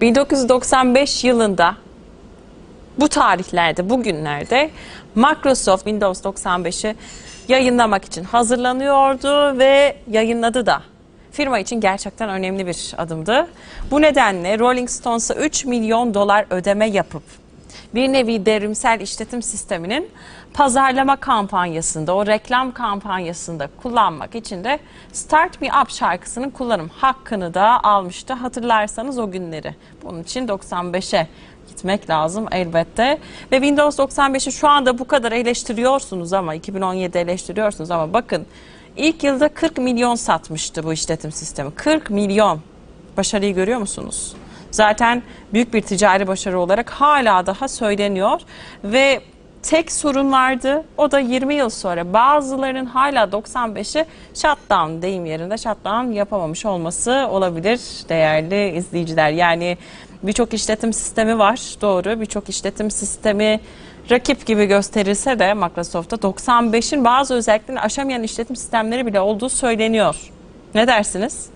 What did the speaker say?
1995 yılında bu tarihlerde, bugünlerde Microsoft Windows 95'i yayınlamak için hazırlanıyordu ve yayınladı da. Firma için gerçekten önemli bir adımdı. Bu nedenle Rolling Stones'a 3 milyon dolar ödeme yapıp bir nevi devrimsel işletim sisteminin pazarlama kampanyasında, o reklam kampanyasında kullanmak için de Start Me Up şarkısının kullanım hakkını da almıştı. Hatırlarsanız o günleri. Bunun için 95'e gitmek lazım elbette. Ve Windows 95'i şu anda bu kadar eleştiriyorsunuz ama 2017 eleştiriyorsunuz ama bakın ilk yılda 40 milyon satmıştı bu işletim sistemi. 40 milyon. Başarıyı görüyor musunuz? Zaten büyük bir ticari başarı olarak hala daha söyleniyor ve tek sorun vardı. O da 20 yıl sonra bazılarının hala 95'i shutdown deyim yerinde shutdown yapamamış olması olabilir değerli izleyiciler. Yani birçok işletim sistemi var doğru birçok işletim sistemi rakip gibi gösterilse de Microsoft'ta 95'in bazı özelliklerini aşamayan işletim sistemleri bile olduğu söyleniyor. Ne dersiniz?